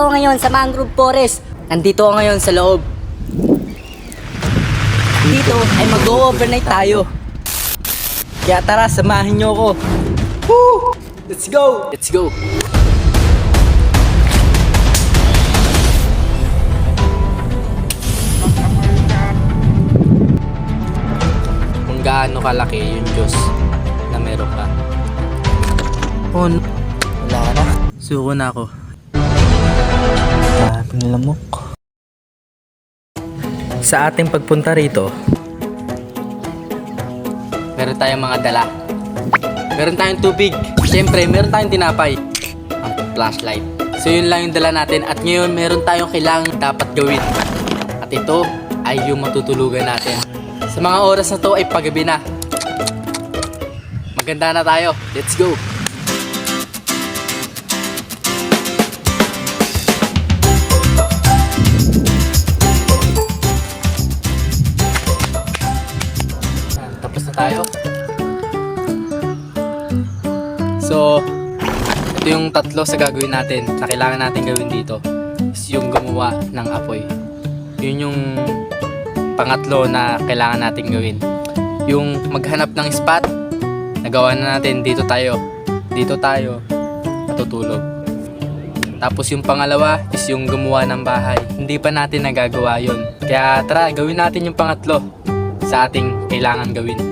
ako ngayon sa Mangrove Forest. Nandito ako ngayon sa loob. Dito ay mag-overnight tayo. Kaya tara, samahin niyo ako. Woo! Let's go! Let's go! kung gaano kalaki yung Diyos na meron ka. Oh, no. Wala na. Suko na ako. Daming lamok. Sa ating pagpunta rito, Meron tayong mga dala. Meron tayong tubig. Siyempre, meron tayong tinapay. Ang flashlight. So yun lang yung dala natin at ngayon meron tayong kailangan dapat gawin. At ito ay yung matutulugan natin. Sa mga oras na to ay paggabi na. Maganda na tayo. Let's go! Tayo. So, ito yung tatlo sa gagawin natin na kailangan natin gawin dito is yung gumawa ng apoy. Yun yung pangatlo na kailangan natin gawin. Yung maghanap ng spot, nagawa na natin dito tayo. Dito tayo matutulog. Tapos yung pangalawa is yung gumawa ng bahay. Hindi pa natin nagagawa yun. Kaya tara, gawin natin yung pangatlo sa ating kailangan gawin.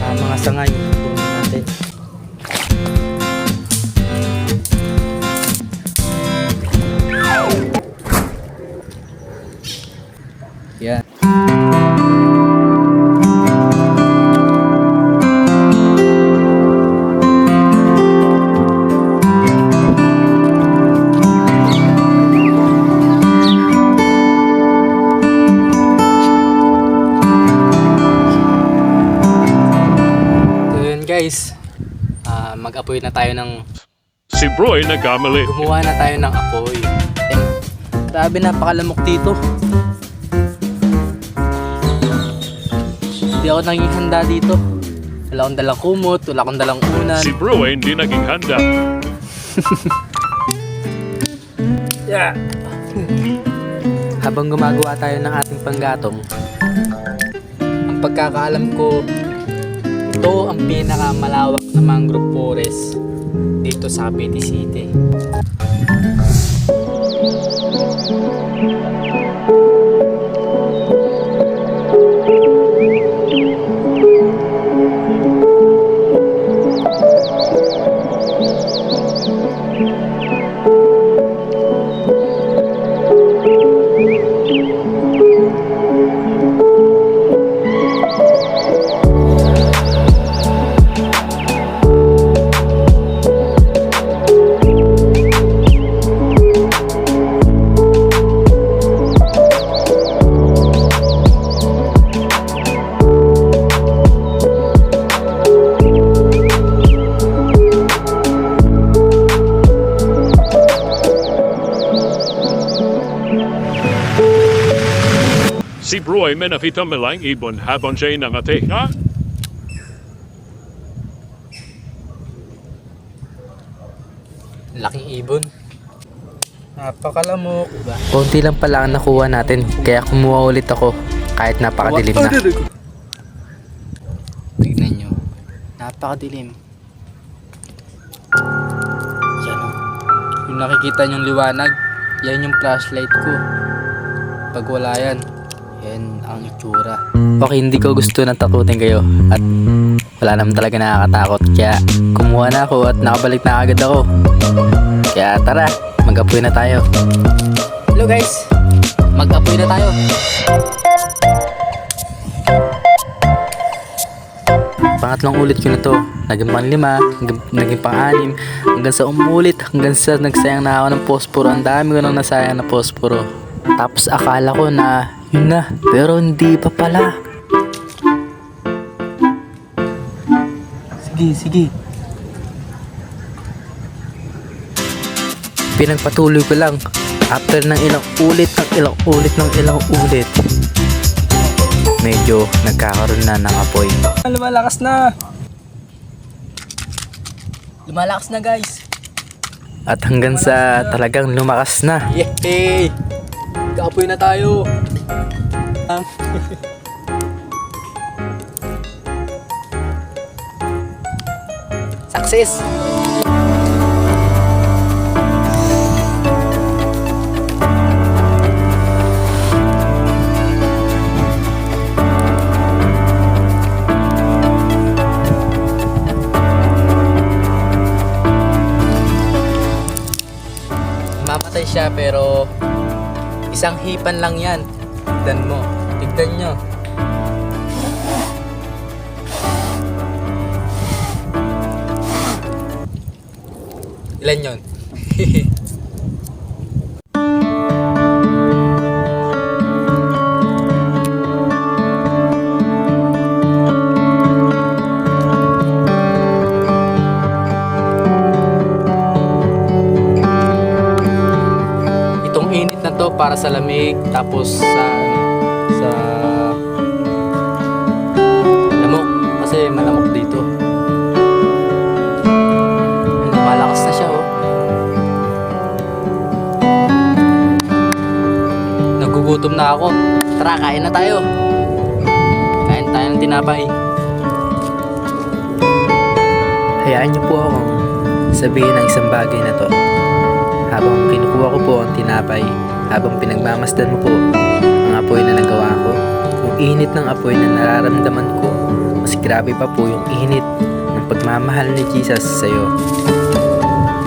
Ah, mga sangay, kunin natin. Yan. Mag-apoy na tayo ng Si Broy nagkamali. Gumawa na tayo ng apoy. Eh, grabe napakalamok dito. Hindi ako naging handa dito. Wala akong dalang kumot, wala akong dalang unan. Si Broy hindi naging handa. Yeah. Habang gumagawa tayo ng ating panggatong, ang pagkakaalam ko, ito ang pinakamalawak na mangrove forest dito sa Cavite City. Broy menafita melang ibon habang siya'y nangate. Ha? Laking ibon. Napakalamok. Konti lang pala ang nakuha natin, kaya kumuha ulit ako kahit napakadilim na. Tignan nyo. Napakadilim. Yan o. Yung nakikita nyong liwanag, yan yung flashlight ko. Pag wala yan, yan ang itsura. Okay, hindi ko gusto na takutin kayo at wala naman talaga nakakatakot. Kaya kumuha na ako at nakabalik na agad ako. Kaya tara, mag-apoy na tayo. Hello guys, mag-apoy na tayo. Pangatlong ulit ko na to. Naging pang lima, naging pang anim, hanggang sa umulit, hanggang sa nagsayang na ako ng posporo. Ang dami ko nang nasayang na posporo. Tapos akala ko na yun na, pero hindi pa pala. Sige, sige. Pinagpatuloy ko lang after ng ilang ulit ng ilang ulit ng ilang ulit. Medyo nagkakaroon na ng apoy. Lumalakas na. Lumalakas na guys. At hanggang sa talagang lumakas na. Yay! Kaapoy na tayo! Ang- Success! Mamatay siya pero isang hipan lang yan. Tignan mo. Tignan nyo. Ilan yon? sa lamig tapos sa ano, sa lamok kasi malamok dito. Lumalakas na siya oh. Nagugutom na ako. Tara, kain na tayo. Kain tayo ng tinapay. Hayaan niyo po akong sabihin ang isang bagay na to. Habang kinukuha ko po ang tinapay, habang pinagmamasdan mo po ang apoy na nagawa ko, yung init ng apoy na nararamdaman ko, mas grabe pa po yung init ng pagmamahal ni Jesus sa'yo.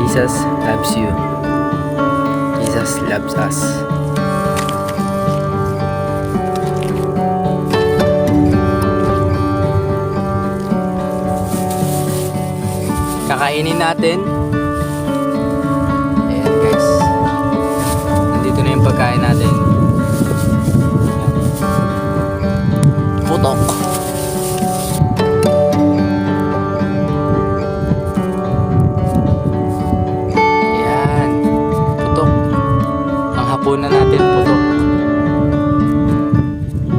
Jesus loves you. Jesus loves us. Kakainin natin. Yung pagkain natin. Putok! Ayan. Putok. Ang hapunan natin, putok.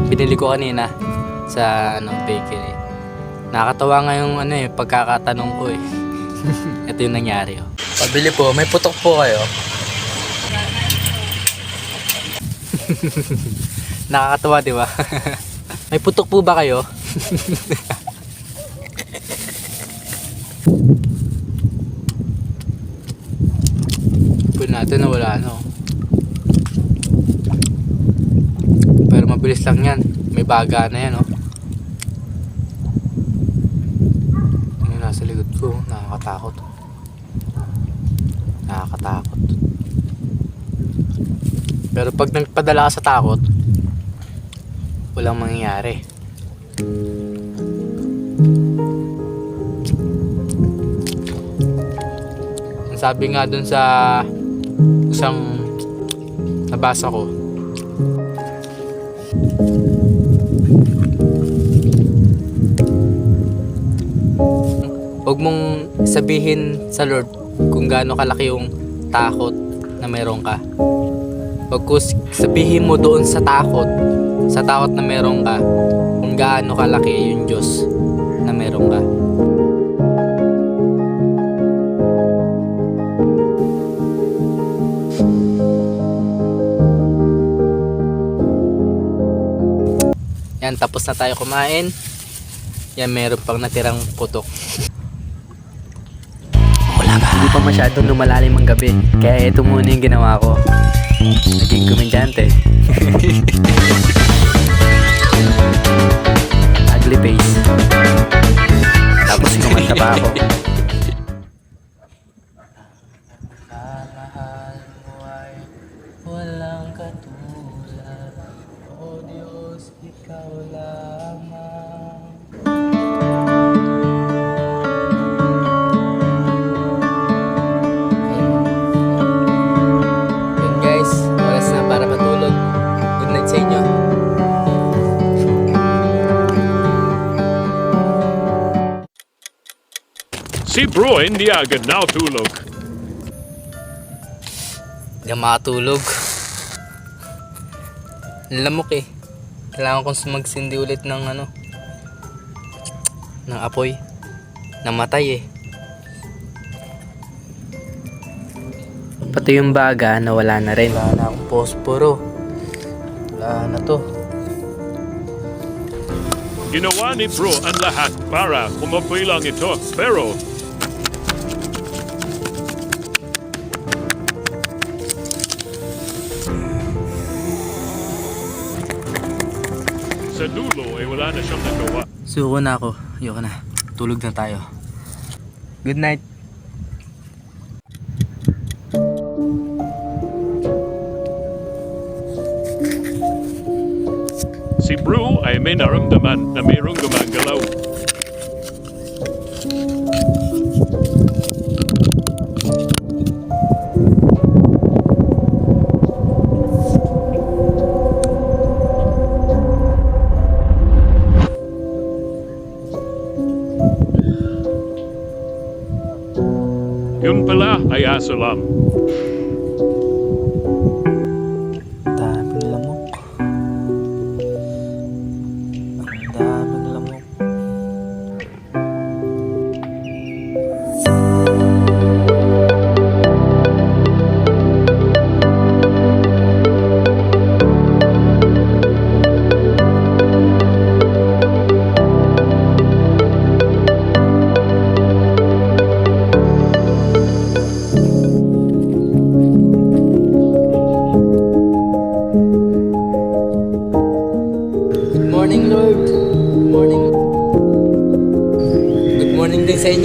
Binili ko kanina sa ano, bakery. Nakakatawa nga yung ano eh, pagkakatanong ko eh. Ito yung nangyari oh. Pabili po, may putok po kayo. Nakakatawa, di ba? may putok po ba kayo? po natin na wala no. Pero mabilis lang yan. May baga na yan oh. Ano nasa likod ko? Nakakatakot. Nakakatakot. Pero pag nagpadala ka sa takot, walang mangyayari. Ang sabi nga dun sa isang nabasa ko Huwag mong sabihin sa Lord kung gaano kalaki yung takot na meron ka. Huwag ko sabihin mo doon sa takot, sa takot na meron ka, kung gaano kalaki yung Diyos na meron ka. Yan, tapos na tayo kumain. Yan, meron pang natirang putok. Hindi pa masyadong lumalalim ang gabi, kaya ito muna yung ginawa ko. Naging komedyante. Ugly face. Tapos kumanta pa ako. Si Bro India now tulog. Hindi Ang lamok eh Kailangan kong sumagsindi ulit ng ano ng apoy namatay eh Pati yung baga nawala na rin. Wala na akong posporo. Wala na to. Ginawa ni bro ang lahat para kumabilang ito. Pero sa dulo ay wala na siyang nagawa. Suko na ako. Ayoko na. Tulog na tayo. Good night. Si Bro ay may naramdaman na mayroong gumagalaw. Pala ay aso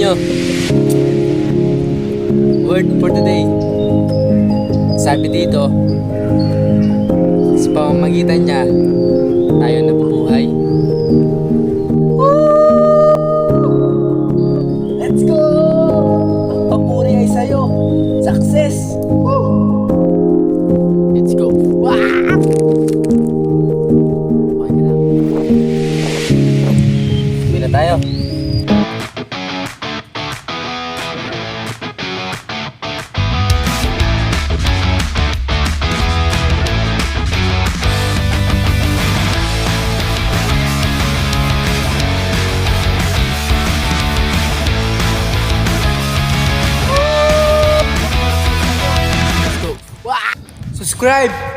inyo. Word for today. Sabi dito, sa pamamagitan niya, tayo nabubuhay. Subscribe!